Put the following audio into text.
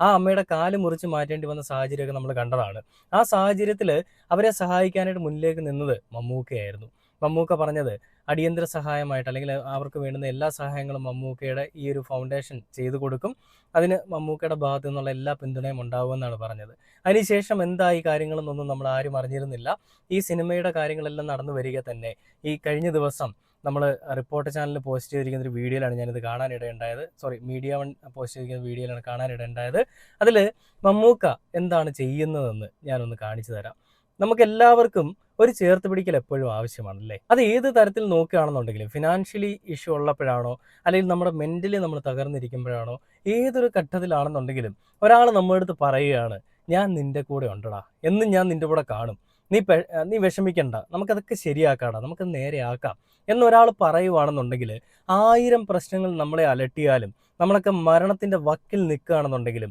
ആ അമ്മയുടെ കാൽ മുറിച്ച് മാറ്റേണ്ടി വന്ന സാഹചര്യമൊക്കെ നമ്മൾ കണ്ടതാണ്. ആ സാഹചര്യത്തിൽ അവരെ സഹായിക്കാനായിട്ട് മുന്നിലേക്ക് നിന്നത് മമ്മൂക്കയായിരുന്നു. മമ്മൂക്ക പറഞ്ഞത് അടിയന്തര സഹായമായിട്ട് അല്ലെങ്കിൽ അവർക്ക് വേണ്ടുന്ന എല്ലാ സഹായങ്ങളും മമ്മൂക്കയുടെ ഈ ഒരു ഫൗണ്ടേഷൻ ചെയ്തു കൊടുക്കും. അതിന് മമ്മൂക്കയുടെ ഭാഗത്തു നിന്നുള്ള എല്ലാ പിന്തുണയും ഉണ്ടാവുമെന്നാണ് പറഞ്ഞത്. അതിനുശേഷം എന്തായി കാര്യങ്ങളെന്നൊന്നും നമ്മൾ ആരും അറിഞ്ഞിരുന്നില്ല. ഈ സിനിമയുടെ കാര്യങ്ങളെല്ലാം നടന്നു വരിക തന്നെ. ഈ കഴിഞ്ഞ ദിവസം നമ്മൾ റിപ്പോർട്ട് ചാനലിൽ പോസ്റ്റ് ചെയ്തിരിക്കുന്ന ഒരു വീഡിയോയിലാണ് ഞാനിത് കാണാനിടയുണ്ടായത്. സോറി മീഡിയ വൺ പോസ്റ്റ് ചെയ്തിരിക്കുന്ന വീഡിയോയിലാണ് കാണാനിടയുണ്ടായത്. അതിൽ മമ്മൂക്ക എന്താണ് ചെയ്യുന്നതെന്ന് ഞാനൊന്ന് കാണിച്ചു തരാം. നമുക്ക് എല്ലാവർക്കും ഒരു ചേർത്ത് പിടിക്കൽ എപ്പോഴും ആവശ്യമാണല്ലേ? അത് ഏത് തരത്തിൽ നോക്കുകയാണെന്നുണ്ടെങ്കിലും ഫിനാൻഷ്യലി ഇഷ്യൂ ഉള്ളപ്പോഴാണോ അല്ലെങ്കിൽ നമ്മുടെ മെന്റലി നമ്മൾ തകർന്നിരിക്കുമ്പോഴാണോ ഏതൊരു ഘട്ടത്തിലാണെന്നുണ്ടെങ്കിലും ഒരാൾ നമ്മുടെ അടുത്ത് പറയുകയാണ് ഞാൻ നിന്റെ കൂടെ ഉണ്ടടാ. എന്നും ഞാൻ നിന്റെ കൂടെ കാണും. നീ നീ വിഷമിക്കണ്ട. നമുക്കതൊക്കെ ശരിയാക്കാടാ. നമുക്കത് നേരെയാക്കാം എന്നൊരാൾ പറയുവാണെന്നുണ്ടെങ്കിൽ ആയിരം പ്രശ്നങ്ങൾ നമ്മളെ അലട്ടിയാലും നമ്മളൊക്കെ മരണത്തിന്റെ വക്കിൽ നിൽക്കുകയാണെന്നുണ്ടെങ്കിലും